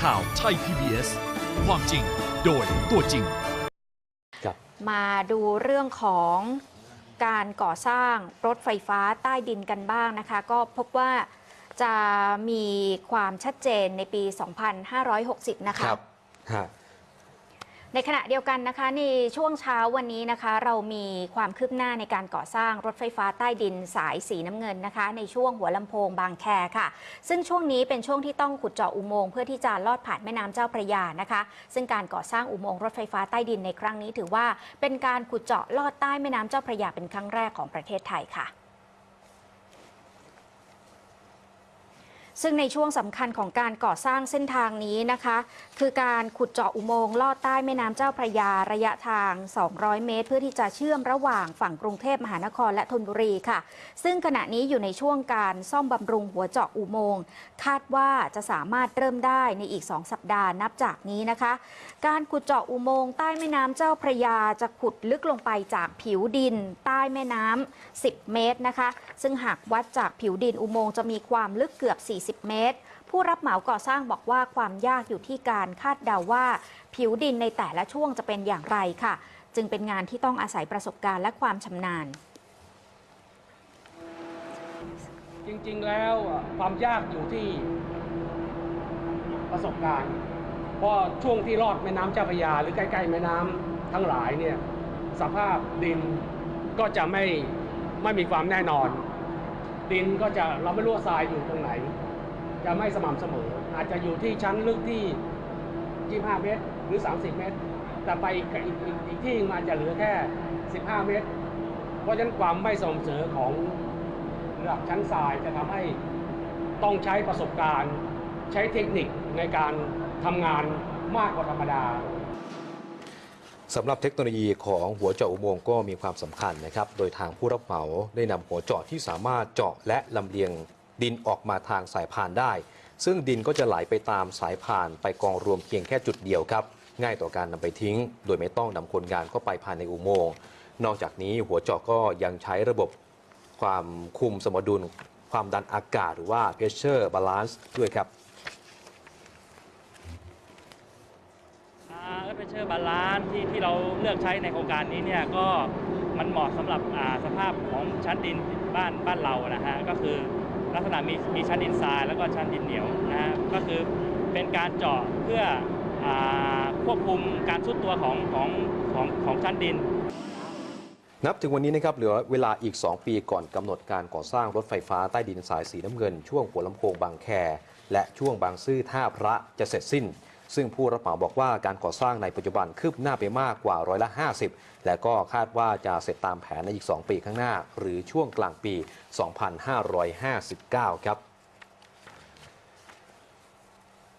ข่าวไทย PBS ความจริงโดยตัวจริงครับมาดูเรื่องของการก่อสร้างรถไฟฟ้าใต้ดินกันบ้างนะคะ ก็พบว่าจะมีความชัดเจนในปี 2560 นะคะฮะ ในขณะเดียวกันนะคะในช่วงเช้าวันนี้นะคะ เรามีความคืบหน้าในการก่อสร้างรถไฟฟ้าใต้ดินสายสีน้ำเงินนะคะ ในช่วงหัวลำโพงบางแคค่ะ ซึ่งช่วงนี้เป็นช่วงที่ต้องขุดเจาะอุโมงค์เพื่อที่จะลอดผ่านแม่น้ำเจ้าพระยานะคะ ซึ่งการก่อสร้างอุโมงค์รถไฟฟ้าใต้ดินในครั้งนี้ถือว่า เป็นการขุดเจาะลอดใต้แม่น้ำเจ้าพระยาเป็นครั้งแรกของประเทศไทยค่ะ ซึ่งในช่วงสำคัญของการก่อสร้างเส้นทางนี้นะคะ คือการขุดเจาะอุโมงค์ลอดใต้แม่น้ำเจ้าพระยาระยะทาง 200 เมตร เพื่อที่จะเชื่อมระหว่างฝั่งกรุงเทพมหานครและธนบุรีค่ะ ซึ่งขณะนี้อยู่ในช่วงการซ่อมบำรุงหัวเจาะอุโมงค์คาดว่าจะสามารถเริ่มได้ในอีก 2 สัปดาห์นับจากนี้นะคะ การขุดเจาะอุโมงค์ใต้แม่น้ำเจ้าพระยาจะขุดลึกลงไปจากผิวดิน ใต้แม่น้ำ10 เมตรนะคะ ซึ่งหากวัดจากผิวดินอุโมงค์จะมีความลึกเกือบ 40เมตร ผู้รับเหมาก่อสร้างบอกว่าความยากอยู่ที่การคาดเดาว่า ผิวดินในแต่ละช่วงจะเป็นอย่างไรค่ะ จึงเป็นงานที่ต้องอาศัยประสบการณ์และความชำนาญ จริงๆแล้วความยากอยู่ที่ประสบการณ์เพราะช่วงที่ลอดแม่น้ำเจ้าพระยา หรือใกล้ๆแม่น้ำทั้งหลายเนี่ยสภาพดินก็จะไม่ไม่มีความแน่นอน ดินก็จะเราไม่รู้ว่าทรายอยู่ตรงไหน จะไม่สม่ำเสมอ อาจจะอยู่ที่ชั้นลึกที่ 25 เมตร หรือ 30 เมตร แต่ไปอีกอีกอีกที่มันอาจะเหลือแค่ 15 เมตร เพราะฉะนั้นความไม่สม่ำเสมอของระดับชั้นทรายจะทำให้ต้องใช้ประสบการณ์ใช้เทคนิคในการทำงานมากกว่าธรรมดาสำหรับเทคโนโลยีของหัวเจาะอุโมงค์ก็มีความสำคัญนะครับ โดยทางผู้รับเหมาได้นำหัวเจาะที่สามารถเจาะและลำเลียง ดินออกมาทางสายพานได้ ซึ่งดินก็จะไหลไปตามสายพานไปกองรวมเพียงแค่จุดเดียวครับ ง่ายต่อการนำไปทิ้ง โดยไม่ต้องนำคนงานเข้าไปภายในอุโมงค์นอกจากนี้หัวเจาะก็ยังใช้ระบบความคุมสมดุล ความดันอากาศหรือว่า pressure balance ด้วยครับเออเพเชอร์บาลานที่ที่เราเลือกใช้ในโครงการนี้เนี่ยก็มันเหมาะสำหรับสภาพของชั้นดินบ้านบ้านเรานะฮะก็คือ ลักษณะมีมีชั้นดินทรายแล้วก็ชั้นดินเหนียวนะฮะก็คือเป็นการเจาะเพื่ออควบคุมการชุดตัวของของของของชั้นดิน นับถึงวันนี้นะครับเหลือเวลาอีก 2 ปีก่อนกำหนดการก่อสร้างรถไฟฟ้าใต้ดินสายสีน้ำเงิน ช่วงหัวลำโพงบางแค และช่วงบางซื่อท่าพระจะเสร็จสิ้น ซึ่งผู้รับเหมาบอกว่าการก่อสร้างในปัจจุบันคืบหน้าไปมากกว่าร้อยละ 50 และก็คาดว่าจะเสร็จตามแผนในอีก 2 ปีข้างหน้า หรือช่วงกลางปี 2559 ครับ